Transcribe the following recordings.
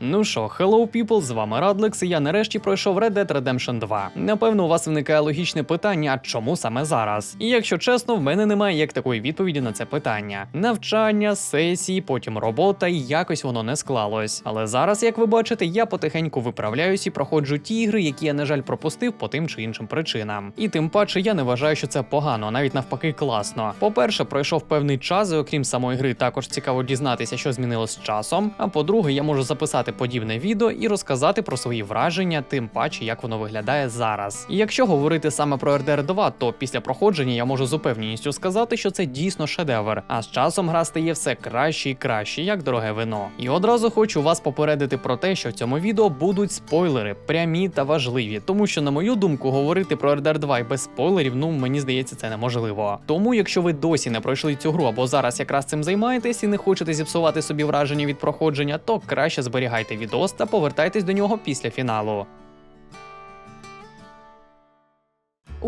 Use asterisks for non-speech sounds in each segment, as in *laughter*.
Ну що, hello people, з вами Радлекс, і я нарешті пройшов Red Dead Redemption 2. Напевно, у вас виникає логічне питання, а чому саме зараз? І якщо чесно, в мене немає як такої відповіді на це питання. Навчання, сесії, потім робота, і якось воно не склалось. Але зараз, як ви бачите, я потихеньку виправляюсь і проходжу ті ігри, які я, на жаль, пропустив по тим чи іншим причинам. І тим паче я не вважаю, що це погано, навіть навпаки, класно. По-перше, пройшов певний час, і окрім самої гри, також цікаво дізнатися, що змінилось з часом. А по-друге, я можу записати подібне відео і розказати про свої враження, тим паче, як воно виглядає зараз. І якщо говорити саме про RDR 2, то після проходження я можу з упевненістю сказати, що це дійсно шедевр. А з часом гра стає все краще і краще, як дороге вино. І одразу хочу вас попередити про те, що в цьому відео будуть спойлери, прямі та важливі, тому що, на мою думку, говорити про RDR 2 і без спойлерів, ну мені здається, це неможливо. Тому, якщо ви досі не пройшли цю гру або зараз якраз цим займаєтесь і не хочете зіпсувати собі враження від проходження, то краще зберігайте відос та повертайтесь до нього після фіналу.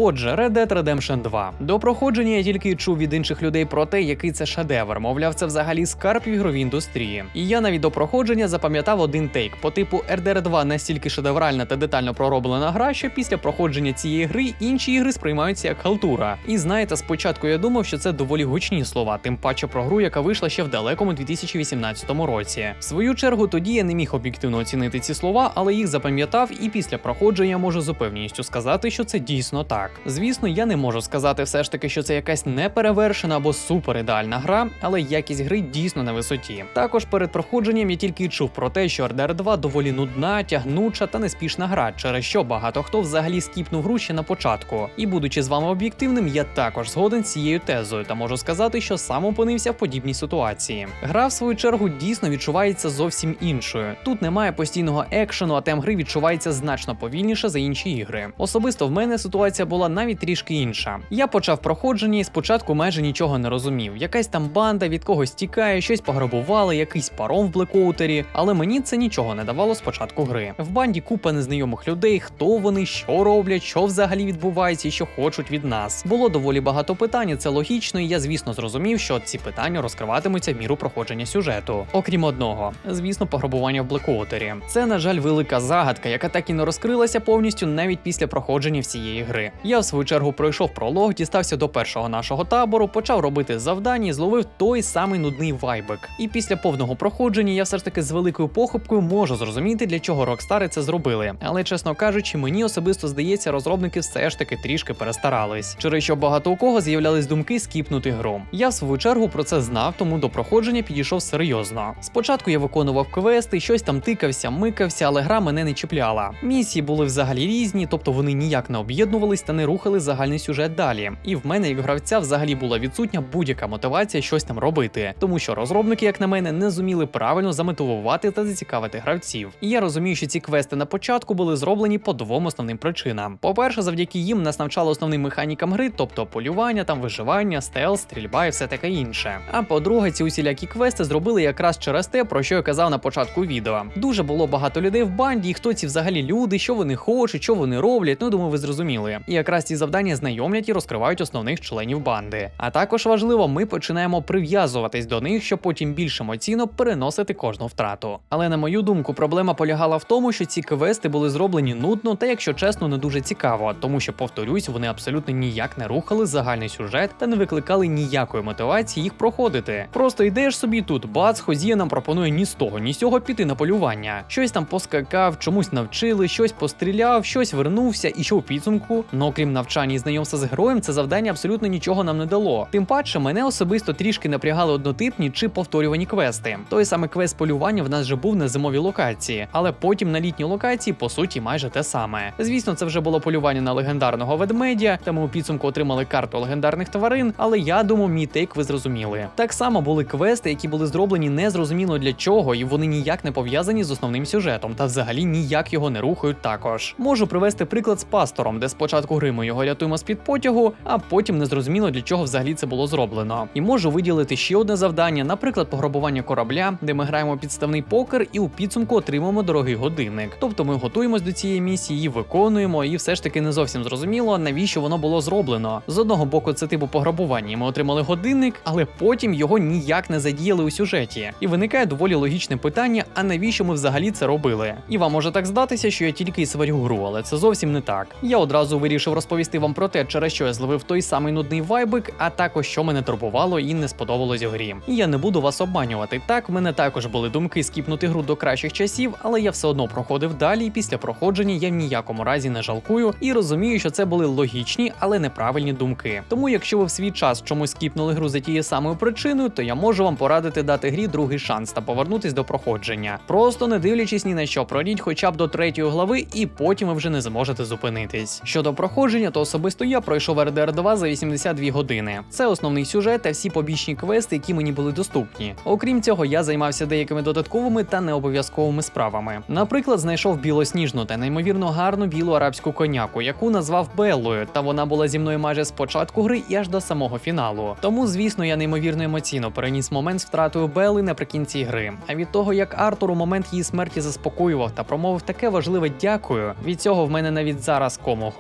Отже, Red Dead Redemption 2. До проходження я тільки чув від інших людей про те, який це шедевр. Мовляв, це взагалі скарб в ігровій індустрії. І я навіть до проходження запам'ятав один тейк по типу RDR 2 настільки шедевральна та детально пророблена гра, що після проходження цієї гри інші ігри сприймаються як халтура. І знаєте, спочатку я думав, що це доволі гучні слова, тим паче про гру, яка вийшла ще в далекому 2018 році. В свою чергу тоді я не міг об'єктивно оцінити ці слова, але їх запам'ятав, і після проходження можу з упевненістю сказати, що це дійсно так. Звісно, я не можу сказати все ж таки, що це якась неперевершена або супер ідеальна гра, але якість гри дійсно на висоті. Також перед проходженням я тільки чув про те, що RDR 2 доволі нудна, тягнуча та неспішна гра, через що багато хто взагалі скіпнув гру ще на початку. І будучи з вами об'єктивним, я також згоден з цією тезою та можу сказати, що сам опинився в подібній ситуації. Гра, в свою чергу, дійсно відчувається зовсім іншою. Тут немає постійного екшену, а темп гри відчувається значно повільніше за інші ігри. Особисто в мене ситуація була навіть трішки інша. Я почав проходження і спочатку майже нічого не розумів. Якась там банда від когось тікає, щось пограбували, якийсь паром в блекоутері, але мені це нічого не давало спочатку гри. В банді купа незнайомих людей, хто вони, що роблять, що взагалі відбувається і що хочуть від нас. Було доволі багато питань, і це логічно, і я звісно зрозумів, що ці питання розкриватимуться в міру проходження сюжету. Окрім одного, звісно, пограбування в блекоутері. Це, на жаль, велика загадка, яка так і не розкрилася повністю навіть після проходження всієї гри. Я в свою чергу пройшов пролог, дістався до першого нашого табору, почав робити завдання і зловив той самий нудний вайбик. І після повного проходження я все ж таки з великою похопкою можу зрозуміти, для чого Рокстари це зробили. Але чесно кажучи, мені особисто здається, розробники все ж таки трішки перестарались, через що багато у кого з'являлись думки скіпнути гру. Я в свою чергу про це знав, тому до проходження підійшов серйозно. Спочатку я виконував квести, щось там тикався, микався, але гра мене не чіпляла. Місії були взагалі різні, тобто вони ніяк не об'єднувались не рухали загальний сюжет далі. І в мене, як гравця, взагалі була відсутня будь-яка мотивація щось там робити, тому що розробники, як на мене, не зуміли правильно замотивувати та зацікавити гравців. І я розумію, що ці квести на початку були зроблені по двом основним причинам. По-перше, завдяки їм нас навчали основним механікам гри, тобто полювання, там виживання, стелс, стрільба і все таке інше. А по-друге, ці усілякі квести зробили якраз через те, про що я казав на початку відео. Дуже було багато людей в банді, і хто ці взагалі люди, що вони хочуть, що вони роблять. Ну думаю, ви зрозуміли. І якраз ці завдання знайомлять і розкривають основних членів банди. А також важливо, ми починаємо прив'язуватись до них, щоб потім більш емоційно переносити кожну втрату. Але на мою думку, проблема полягала в тому, що ці квести були зроблені нудно та, якщо чесно, не дуже цікаво, тому що, повторюсь, вони абсолютно ніяк не рухали загальний сюжет та не викликали ніякої мотивації їх проходити. Просто йдеш собі тут, бац, хозія нам пропонує ні з того, ні з цього піти на полювання. Щось там поскакав, чомусь навчили, щось постріляв, щось вернувся, і що у підсумку, окрім навчання і знайомства з героєм, це завдання абсолютно нічого нам не дало. Тим паче, мене особисто трішки напрягали однотипні чи повторювані квести. Той самий квест полювання в нас вже був на зимовій локації, але потім на літній локації по суті майже те саме. Звісно, це вже було полювання на легендарного ведмедя, та ми у підсумку отримали карту легендарних тварин, але я думаю, мій тейк ви зрозуміли. Так само були квести, які були зроблені незрозуміло для чого, і вони ніяк не пов'язані з основним сюжетом, та взагалі ніяк його не рухають також. Можу привести приклад з пастором, де спочатку гри ми його рятуємо з-під потягу, а потім незрозуміло для чого взагалі це було зроблено. І можу виділити ще одне завдання, наприклад, пограбування корабля, де ми граємо підставний покер і у підсумку отримуємо дорогий годинник. Тобто ми готуємось до цієї місії, виконуємо, і все ж таки не зовсім зрозуміло, навіщо воно було зроблено. З одного боку, це типу пограбування, ми отримали годинник, але потім його ніяк не задіяли у сюжеті. І виникає доволі логічне питання: а навіщо ми взагалі це робили? І вам може так здатися, що я тільки й сварю гру, але це зовсім не так. Я одразу вирішив розповісти вам про те, через що я зловив той самий нудний вайбик, а також що мене турбувало і не сподобалось у грі. І я не буду вас обманювати. Так, в мене також були думки скіпнути гру до кращих часів, але я все одно проходив далі, і після проходження я в ніякому разі не жалкую і розумію, що це були логічні, але неправильні думки. Тому, якщо ви в свій час чомусь скіпнули гру за тією самою причиною, то я можу вам порадити дати грі другий шанс та повернутись до проходження. Просто не дивлячись ні на що, пройдіть хоча б до третьої глави, і потім ви вже не зможете зупинитись. Щодо проходження, то особисто я пройшов RDR 2 за 82 години. Це основний сюжет та всі побічні квести, які мені були доступні. Окрім цього, я займався деякими додатковими та необов'язковими справами. Наприклад, знайшов білосніжну та неймовірно гарну білу арабську коняку, яку назвав Беллою, та вона була зі мною майже з початку гри і аж до самого фіналу. Тому, звісно, я неймовірно емоційно переніс момент з втратою Белли наприкінці гри. А від того, як Артур у момент її смерті заспокоював та промовив таке важливе дякую, від цього в мене навіть зараз ком у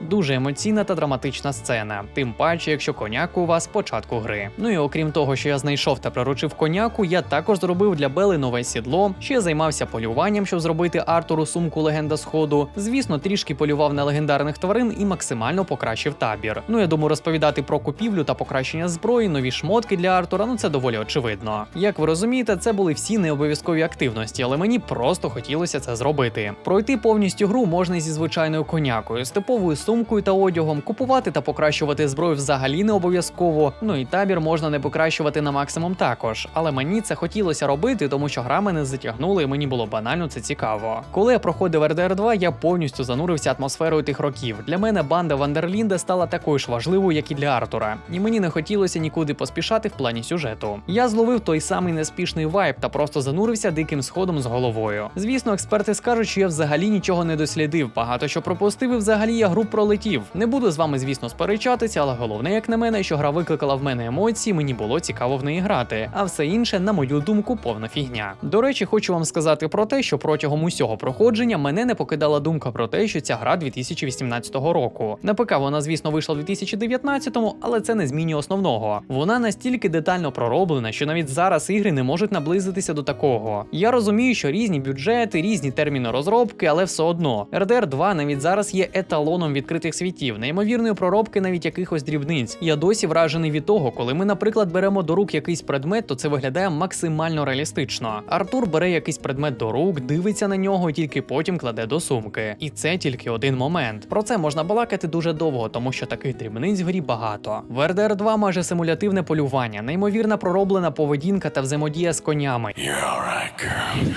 Дуже емоційна та драматична сцена. Тим паче, якщо коняку у вас початку гри. Ну і окрім того, що я знайшов та приручив коняку, я також зробив для Бели нове сідло. Ще займався полюванням, щоб зробити Артуру сумку Легенда Сходу. Звісно, трішки полював на легендарних тварин і максимально покращив табір. Ну я думаю, розповідати про купівлю та покращення зброї, нові шмотки для Артура. Ну це доволі очевидно. Як ви розумієте, це були всі необов'язкові активності, але мені просто хотілося це зробити. Пройти повністю гру можна зі звичайною конякою, з типовою сумкою та одягом, купувати та покращувати зброю взагалі не обов'язково. Ну і табір можна не покращувати на максимум також. Але мені це хотілося робити, тому що гра мене затягнула і мені було банально це цікаво. Коли я проходив RDR 2, я повністю занурився атмосферою тих років. Для мене банда Вандерлінда стала такою ж важливою, як і для Артура. І мені не хотілося нікуди поспішати в плані сюжету. Я зловив той самий неспішний вайб та просто занурився диким сходом з головою. Звісно, експерти скажуть, що я взагалі нічого не дослідив, багато що пропустив, і взагалі я гру пролетів. Не буду з вами, звісно, сперечатися, але головне, як на мене, що гра викликала в мене емоції, мені було цікаво в неї грати. А все інше, на мою думку, повна фігня. До речі, хочу вам сказати про те, що протягом усього проходження мене не покидала думка про те, що ця гра 2018 року. На ПК вона, звісно, вийшла в 2019-му, але це не змінює основного. Вона настільки детально пророблена, що навіть зараз ігри не можуть наблизитися до такого. Я розумію, що різні бюджети, різні терміни розробки, але все одно. RDR 2 навіть зараз є еталоном відкритих світів, неймовірної проробки навіть якихось дрібниць. Я досі вражений від того, коли ми, наприклад, беремо до рук якийсь предмет, то це виглядає максимально реалістично. Артур бере якийсь предмет до рук, дивиться на нього і тільки потім кладе до сумки. І це тільки один момент. Про це можна балакати дуже довго, тому що таких дрібниць в грі багато. В RDR 2 майже симулятивне полювання, неймовірна пророблена поведінка та взаємодія з конями. You're right, girl.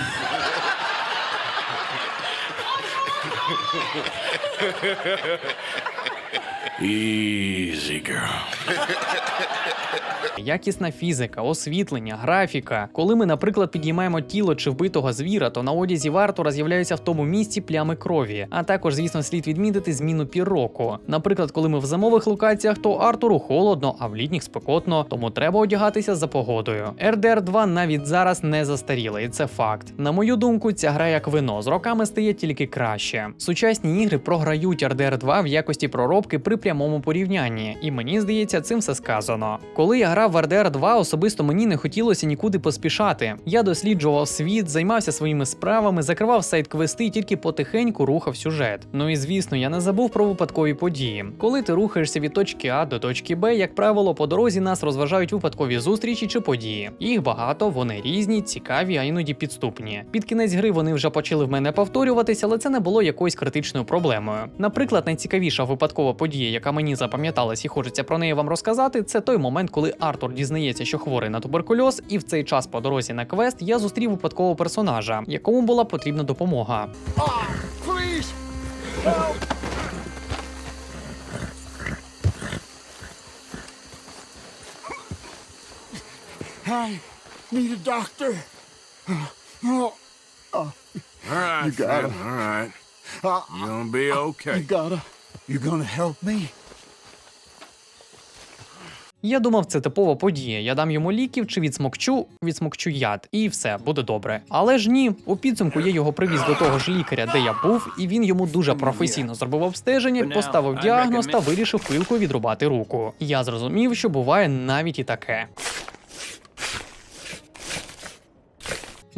*laughs* *laughs* *laughs* Easy, girl. *laughs* Якісна фізика, освітлення, графіка. Коли ми, наприклад, підіймаємо тіло чи вбитого звіра, то на одязі Вартура з'являються в тому місці плями крові. А також, звісно, слід відмітити зміну пір року. Наприклад, коли ми в зимових локаціях, то Артуру холодно, а в літніх спекотно, тому треба одягатися за погодою. RDR 2 навіть зараз не застаріла, і це факт. На мою думку, ця гра як вино з роками стає тільки краще. Сучасні ігри програють RDR 2 в якості проробки при прямому порівнянні, і мені здається, цим все сказано. Коли я грав в RDR 2, особисто мені не хотілося нікуди поспішати. Я досліджував світ, займався своїми справами, закривав сайт квести і тільки потихеньку рухав сюжет. Ну і звісно, я не забув про випадкові події. Коли ти рухаєшся від точки А до точки Б, як правило, по дорозі нас розважають випадкові зустрічі чи події. Їх багато, вони різні, цікаві, а іноді підступні. Під кінець гри вони вже почали в мене повторюватися, але це не було якоюсь критичною проблемою. Наприклад, найцікавіша випадкова подія, яка мені запам'яталась і хочеться про неї вам розказати, це той момент, коли Артур дізнається, що хворий на туберкульоз, і в цей час по дорозі на квест я зустрів випадкового персонажа, якому була потрібна допомога. I need a doctor. Oh, All right, You got Fred, it. all right. uh, You're gonna be you gotta You gonna help me? Я думав, це типова подія. Я дам йому ліків чи відсмокчу, відсмокчу яд, і все буде добре. Але ж ні, у підсумку я його привіз до того ж лікаря, де я був, і він йому дуже професійно зробив обстеження, поставив діагноз та вирішив пилкою відрубати руку. Я зрозумів, що буває навіть і таке.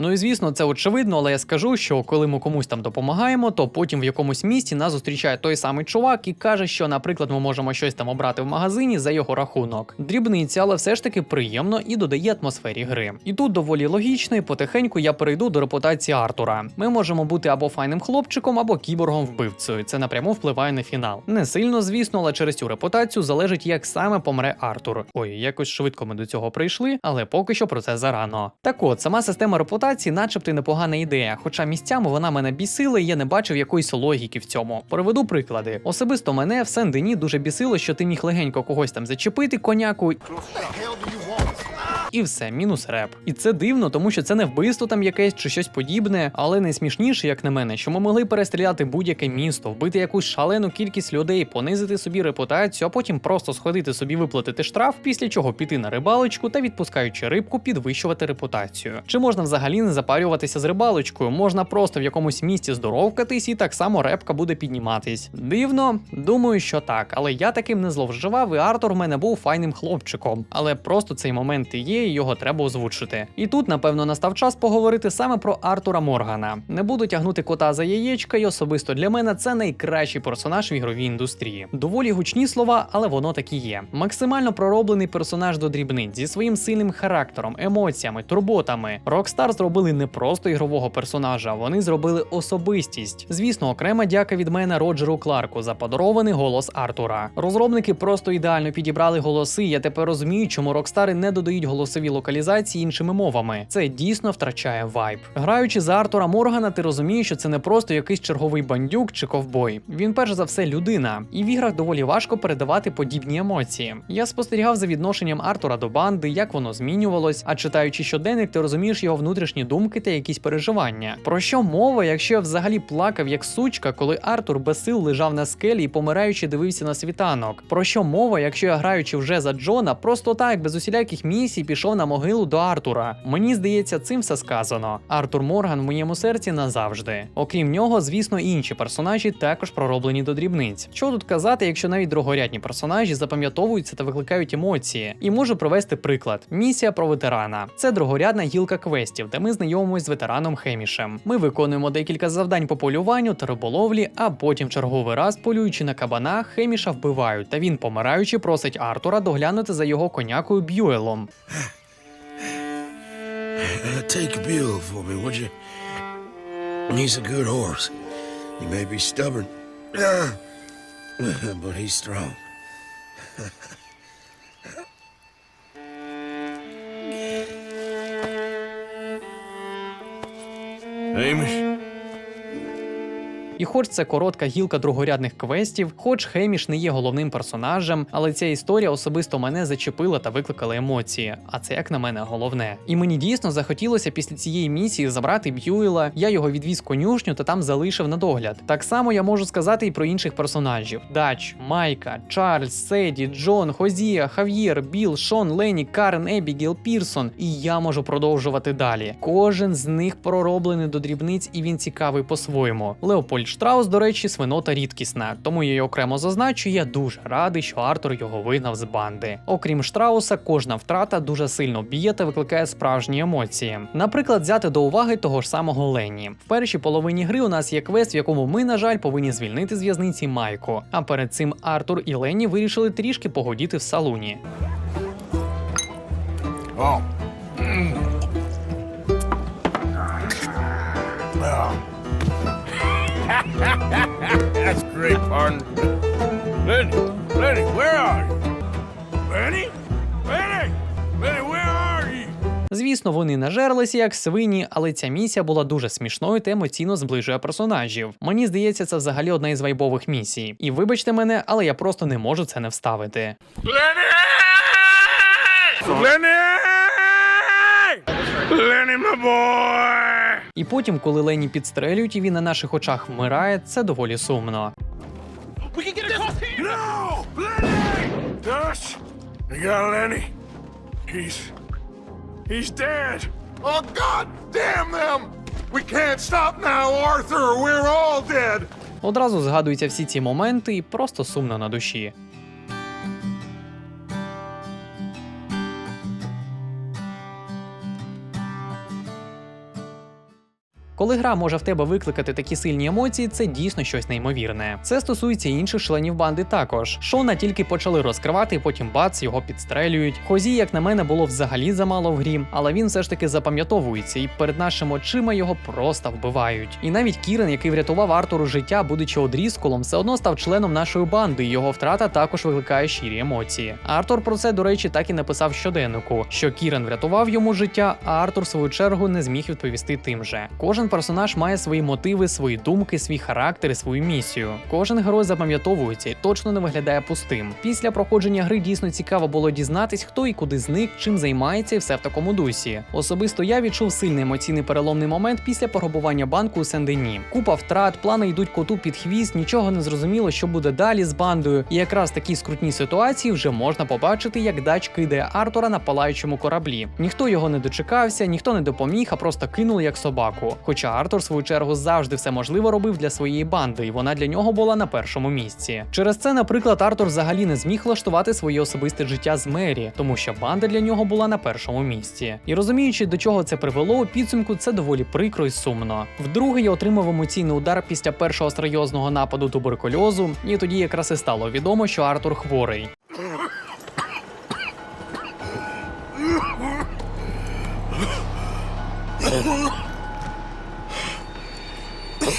Ну і звісно, це очевидно, але я скажу, що коли ми комусь там допомагаємо, то потім в якомусь місті нас зустрічає той самий чувак і каже, що, наприклад, ми можемо щось там обрати в магазині за його рахунок. Дрібниця, але все ж таки приємно і додає атмосфері гри. І тут доволі логічно, і потихеньку я перейду до репутації Артура. Ми можемо бути або файним хлопчиком, або кіборгом вбивцею. Це напряму впливає на фінал. Не сильно, звісно, але через цю репутацію залежить, як саме помре Артур. Ой, якось швидко ми до цього прийшли, але поки що про це зарано. Так от, сама система репутації, начебто, й непогана ідея, хоча місцями вона мене бісила, і я не бачив якоїсь логіки в цьому. Приведу приклади. Особисто мене в Сен-Дені дуже бісило, що ти міг легенько когось там зачепити коняку. І все, мінус реп. І це дивно, тому що це не вбивство там якесь чи щось подібне, але найсмішніше, як на мене, що ми могли перестріляти будь-яке місто, вбити якусь шалену кількість людей, понизити собі репутацію, а потім просто сходити собі виплатити штраф, після чого піти на рибалочку та відпускаючи рибку, підвищувати репутацію. Чи можна взагалі не запарюватися з рибалочкою? Можна просто в якомусь місці здоровкатись, і так само репка буде підніматись. Дивно, думаю, що так, але я таким не зловживав, і Артур в мене був файним хлопчиком. Але просто цей момент і є, і його треба озвучити. І тут, напевно, настав час поговорити саме про Артура Моргана. Не буду тягнути кота за яєчка, і особисто для мене це найкращий персонаж в ігровій індустрії. Доволі гучні слова, але воно так і є. Максимально пророблений персонаж до дрібниць зі своїм сильним характером, емоціями, турботами. Rockstar зробили не просто ігрового персонажа, вони зробили особистість. Звісно, окрема дяка від мене Роджеру Кларку за подарований голос Артура. Розробники просто ідеально підібрали голоси. Я тепер розумію, чому Рокстари не додають голосові локалізації іншими мовами. Це дійсно втрачає вайб. Граючи за Артура Моргана, ти розумієш, що це не просто якийсь черговий бандюк чи ковбой. Він перш за все людина, і в іграх доволі важко передавати подібні емоції. Я спостерігав за відношенням Артура до банди, як воно змінювалось. А читаючи щоденник, ти розумієш його внутрішні думки та якісь переживання. Про що мова, якщо я взагалі плакав як сучка, коли Артур без сил лежав на скелі і помираючи дивився на світанок? Про що мова, якщо я граючи вже за Джона, просто так без усіляких місій пішов на могилу до Артура? Мені здається, цим все сказано. Артур Морган в моєму серці назавжди. Окрім нього, звісно, інші персонажі також пророблені до дрібниць. Що тут казати, якщо навіть другорядні персонажі запам'ятовуються та викликають емоції? І можу привести приклад: місія про ветерана. Це другорядна гілка квестів, де ми знайомимось з ветераном Хемішем. Ми виконуємо декілька завдань по полюванню та риболовлі, а потім черговий раз, полюючи на кабана, Хеміша вбивають, та він, помираючи, просить Артура доглянути за його конякою Б'юелом. Uh, take Bill for me, would you? He's a good horse. He may be stubborn, *laughs* but he's strong. Hamish? І хоч це коротка гілка другорядних квестів, хоч Хеміш не є головним персонажем, але ця історія особисто мене зачепила та викликала емоції. А це як на мене головне. І мені дійсно захотілося після цієї місії забрати Б'юела. Я його відвіз конюшню та там залишив на догляд. Так само я можу сказати і про інших персонажів: Дач, Майка, Чарльз, Седі, Джон, Хозія, Хав'єр, Біл, Шон, Лені, Карен, Ебігіл, Пірсон. І я можу продовжувати далі. Кожен з них пророблений до дрібниць, і він цікавий по-своєму. Леопольд Штраус, до речі, свинота рідкісна, тому я її окремо зазначу. Я дуже радий, що Артур його вигнав з банди. Окрім Штрауса, кожна втрата дуже сильно б'є та викликає справжні емоції. Наприклад, взяти до уваги того ж самого Лені. В першій половині гри у нас є квест, в якому ми, на жаль, повинні звільнити з в'язниці Майку. А перед цим Артур і Лені вирішили трішки погодіти в салуні. Oh. *laughs* That's great, partner. Lenny, Lenny, where are you? Lenny? Lenny? Lenny, where are you? Звісно, вони нажерлися як свині, але ця місія була дуже смішною та емоційно зближує персонажів. Мені здається, це взагалі одна із вайбових місій. І вибачте мене, але я просто не можу це не вставити. Lenny! Lenny! My boy! І потім, коли Лені підстрелюють і він на наших очах вмирає, це доволі сумно. Oh, God damn them! We can't stop now, Arthur, we're all dead! Одразу згадуються всі ці моменти і просто сумно на душі. Коли гра може в тебе викликати такі сильні емоції, це дійсно щось неймовірне. Це стосується інших членів банди також. Шона тільки почали розкривати, потім бац, його підстрелюють. Хозі, як на мене, було взагалі замало в грі, але він все ж таки запам'ятовується, і перед нашими очима його просто вбивають. І навіть Кірен, який врятував Артуру життя, будучи одрізколом, все одно став членом нашої банди, і його втрата також викликає щирі емоції. Артур про це, до речі, так і написав щоденнику, що Кірен врятував йому життя, а Артур, в свою чергу, не зміг відповісти тим же. Кожен персонаж має свої мотиви, свої думки, свій характер і свою місію. Кожен герой запам'ятовується і точно не виглядає пустим. Після проходження гри дійсно цікаво було дізнатись, хто і куди зник, чим займається, і все в такому дусі. Особисто я відчув сильний емоційний переломний момент після пограбування банку у Сен-Дені. Купа втрат, плани йдуть коту під хвіст, нічого не зрозуміло, що буде далі з бандою. І якраз в такій скрутній ситуації вже можна побачити, як дач кидає Артура на палаючому кораблі. Ніхто його не дочекався, ніхто не допоміг, а просто кинули як собаку. Хоча Артур, в свою чергу, завжди все можливе робив для своєї банди, і вона для нього була на першому місці. Через це, наприклад, Артур взагалі не зміг влаштувати своє особисте життя з Мері, тому що банда для нього була на першому місці. І розуміючи, до чого це привело, у підсумку це доволі прикро і сумно. Вдруге я отримав емоційний удар після першого серйозного нападу туберкульозу, і тоді якраз і стало відомо, що Артур хворий.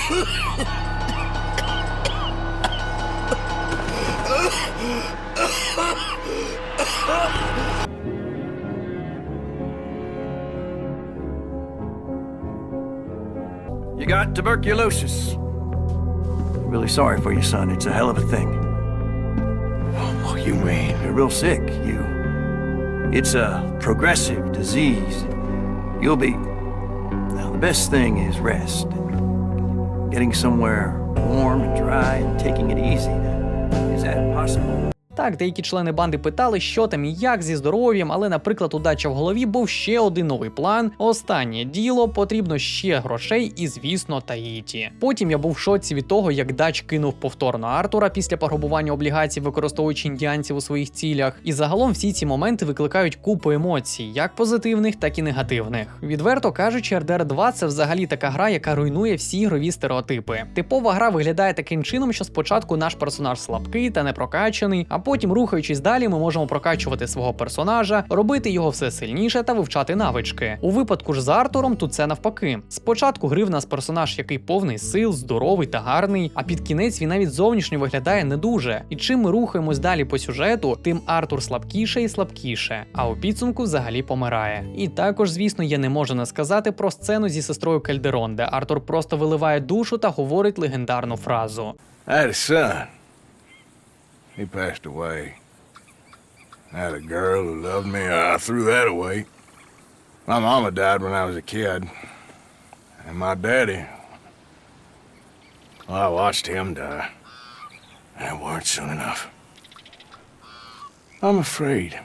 You got tuberculosis. Really sorry for you, son. It's a hell of a thing. What you mean? You're real sick, you. It's a progressive disease. You'll be. Now, the best thing is rest. Getting somewhere warm and dry and taking it easy. Is that possible? Так, деякі члени банди питали, що там і як зі здоров'ям, але, наприклад, удача в голові був ще один новий план. Останнє діло потрібно ще грошей і, звісно, Таїті. Потім я був в шоці від того, як Дач кинув повторно Артура після пограбування облігацій, використовуючи індіанців у своїх цілях. І загалом всі ці моменти викликають купу емоцій, як позитивних, так і негативних. Відверто кажучи, RDR 2 це взагалі така гра, яка руйнує всі ігрові стереотипи. Типова гра виглядає таким чином, що спочатку наш персонаж слабкий та не прокачаний, а потім, рухаючись далі, ми можемо прокачувати свого персонажа, робити його все сильніше та вивчати навички. У випадку ж з Артуром тут це навпаки. Спочатку гри в нас персонаж, який повний сил, здоровий та гарний, а під кінець він навіть зовнішньо виглядає не дуже. І чим ми рухаємось далі по сюжету, тим Артур слабкіше і слабкіше, а у підсумку взагалі помирає. І також, звісно, я не можу не сказати про сцену зі сестрою Кальдерон, де Артур просто виливає душу та говорить легендарну фразу. Son. He passed away. I had a girl who loved me. I threw that away. My mama died when I was a kid. And my daddy. Well, I watched him die. And it weren't soon enough. I'm afraid.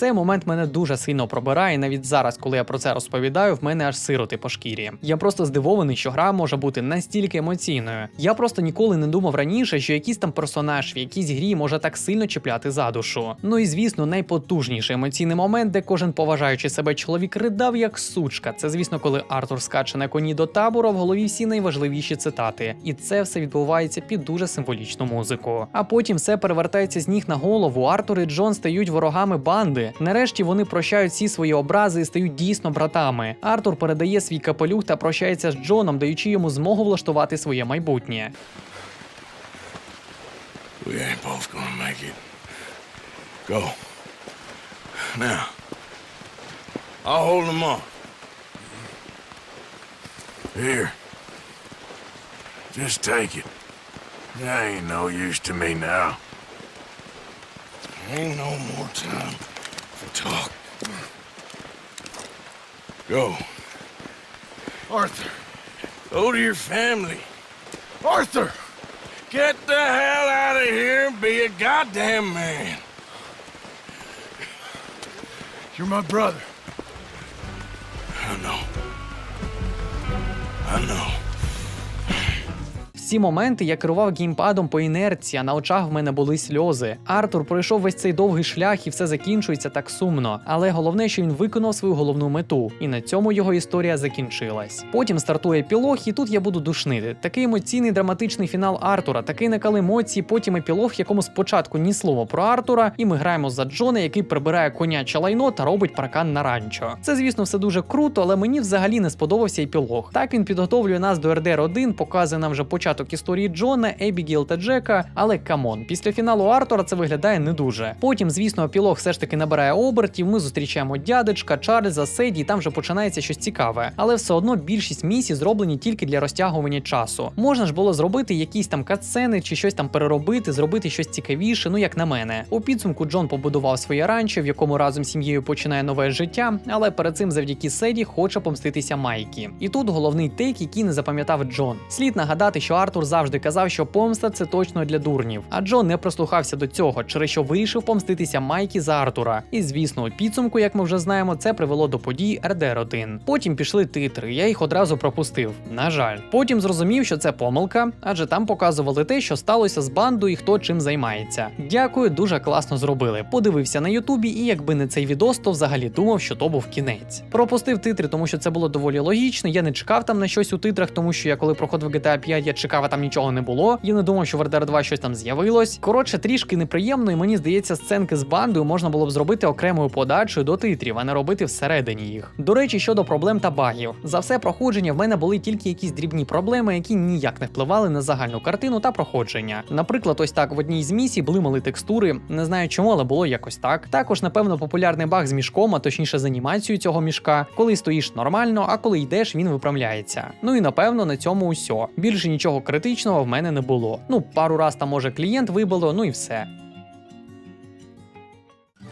Цей момент мене дуже сильно пробирає. і Навіть зараз, коли я про це розповідаю, в мене аж сироти по шкірі. Я просто здивований, що гра може бути настільки емоційною. Я просто ніколи не думав раніше, що якийсь там персонаж в якійсь грі може так сильно чіпляти за душу. Ну і звісно, найпотужніший емоційний момент, де кожен поважаючи себе чоловік ридав як сучка. Це звісно, коли Артур скаче на коні до табору, в голові всі найважливіші цитати. І це все відбувається під дуже символічну музику. А потім все перевертається з ніг на голову. Артур і Джон стають ворогами банди. Нарешті вони прощають всі свої образи і стають дійсно братами. Артур передає свій капелюх та прощається з Джоном, даючи йому змогу влаштувати своє майбутнє. We ain't both gonna make it. Go. Now. I'll hold them off. Here. Just take it. That ain't no use to me now. Ain't no more time talk. Go. Arthur, go to your family. Arthur, get the hell out of here and be a goddamn man. You're my brother. I know. I know. Всі моменти я керував геймпадом по інерції, а на очах в мене були сльози. Артур пройшов весь цей довгий шлях і все закінчується так сумно. Але головне, що він виконав свою головну мету, і на цьому його історія закінчилась. Потім стартує епілог, і тут я буду душнити. Такий емоційний драматичний фінал Артура, такий накал емоцій, потім епілог, в якому спочатку ні слова про Артура, і ми граємо за Джона, який прибирає коняче лайно та робить паркан на ранчо. Це, звісно, все дуже круто, але мені взагалі не сподобався епілог. Так він підготовлює нас до РДР 1, показує нам вже початок історії Джона, Ебігіл та Джека. Але камон, після фіналу Артура це виглядає не дуже. Потім, звісно, епілог все ж таки набирає обертів. Ми зустрічаємо дядечка, Чарльза, Седі, і там вже починається щось цікаве. Але все одно більшість місій зроблені тільки для розтягування часу. Можна ж було зробити якісь там катсцени чи щось там переробити, зробити щось цікавіше, ну як на мене. У підсумку Джон побудував своє ранчо, в якому разом з сім'єю починає нове життя, але перед цим завдяки Седі хоче помститися Майкі. І тут головний тейк, який не запам'ятав Джон. Слід нагадати, що Артур завжди казав, що помста це точно для дурнів. А Джон не прислухався до цього, через що вирішив помститися Майкі за Артура. І звісно, у підсумку, як ми вже знаємо, це привело до подій РДР 1 Потім пішли титри, я їх одразу пропустив. На жаль. Потім зрозумів, що це помилка, адже там показували те, що сталося з бандою і хто чим займається. Дякую, дуже класно зробили. Подивився на Ютубі, і якби не цей відос, то взагалі думав, що то був кінець. Пропустив титри, тому що це було доволі логічно. Я не чекав там на щось у титрах, тому що я коли проходив GTA 5, я чекав, а там нічого не було. Я не думав, що в RDR 2 щось там з'явилось. Коротше, трішки неприємно, і мені здається, сценки з бандою можна було б зробити окремою подачею до титрів, а не робити всередині їх. До речі, щодо проблем та багів, за все проходження в мене були тільки якісь дрібні проблеми, які ніяк не впливали на загальну картину та проходження. Наприклад, ось так в одній з місій блимали текстури, не знаю чому, але було якось так. Також, напевно, популярний баг з мішком, а точніше з анімацією цього мішка, коли стоїш нормально, а коли йдеш, він виправляється. Ну і напевно на цьому усьо. Більше нічого критичного в мене не було. Ну, пару раз там може клієнт вибило, ну і все.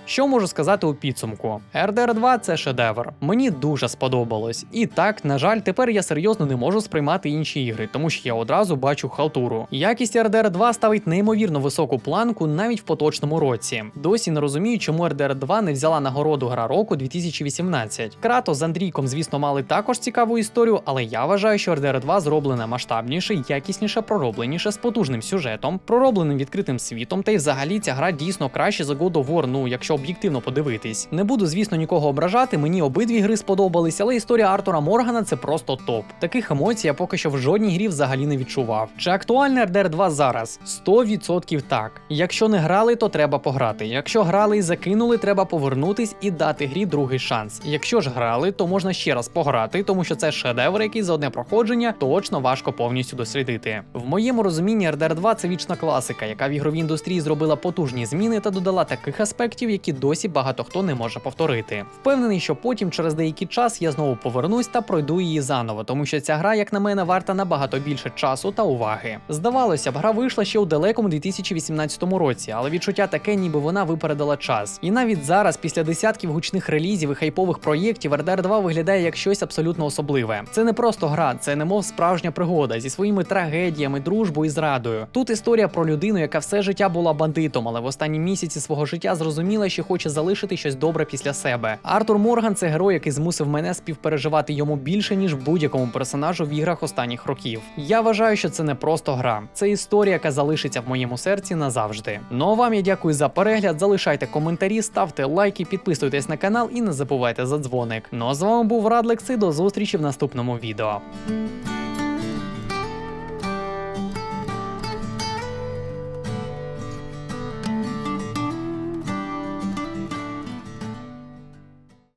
Що можу сказати у підсумку? RDR 2 це шедевр. Мені дуже сподобалось. І так, на жаль, тепер я серйозно не можу сприймати інші ігри, тому що я одразу бачу халтуру. Якість RDR 2 ставить неймовірно високу планку навіть в поточному році. Досі не розумію, чому RDR 2 не взяла нагороду гра року 2018. Крато з Андрійком, звісно, мали також цікаву історію, але я вважаю, що RDR 2 зроблена масштабніше, якісніше, проробленіше, з потужним сюжетом, проробленим відкритим світом, та й взагалі ця гра дійсно краще за God of War, ну якщо об'єктивно подивитись. Не буду, звісно, нікого ображати. Мені обидві гри сподобались, але історія Артура Моргана це просто топ. Таких емоцій я поки що в жодній грі взагалі не відчував. Чи актуальний RDR 2 зараз? 100% так. Якщо не грали, то треба пограти. Якщо грали і закинули, треба повернутись і дати грі другий шанс. Якщо ж грали, то можна ще раз пограти, тому що це шедевр, який за одне проходження точно важко повністю дослідити. В моєму розумінні RDR 2 це вічна класика, яка в ігровій індустрії зробила потужні зміни та додала таких аспектів, які досі багато хто не може повторити. Впевнений, що потім, через деякий час, я знову повернусь та пройду її заново, тому що ця гра, як на мене, варта набагато більше часу та уваги. Здавалося б, гра вийшла ще у далекому 2018 році, але відчуття таке, ніби вона випередила час. І навіть зараз, після десятків гучних релізів і хайпових проєктів, RDR 2 виглядає як щось абсолютно особливе. Це не просто гра, це немов справжня пригода зі своїми трагедіями, дружбою і зрадою. Тут історія про людину, яка все життя була бандитом, але в останні місяці свого життя зрозуміла, що хоче залишити щось добре після себе. Артур Морган це герой, який змусив мене співпереживати йому більше ніж будь-якому персонажу в іграх останніх років. Я вважаю, що це не просто гра, це історія, яка залишиться в моєму серці назавжди. Ну а вам я дякую за перегляд. Залишайте коментарі, ставте лайки, підписуйтесь на канал і не забувайте за дзвоник. Ну а з вами був Рад Лекси. До зустрічі в наступному відео.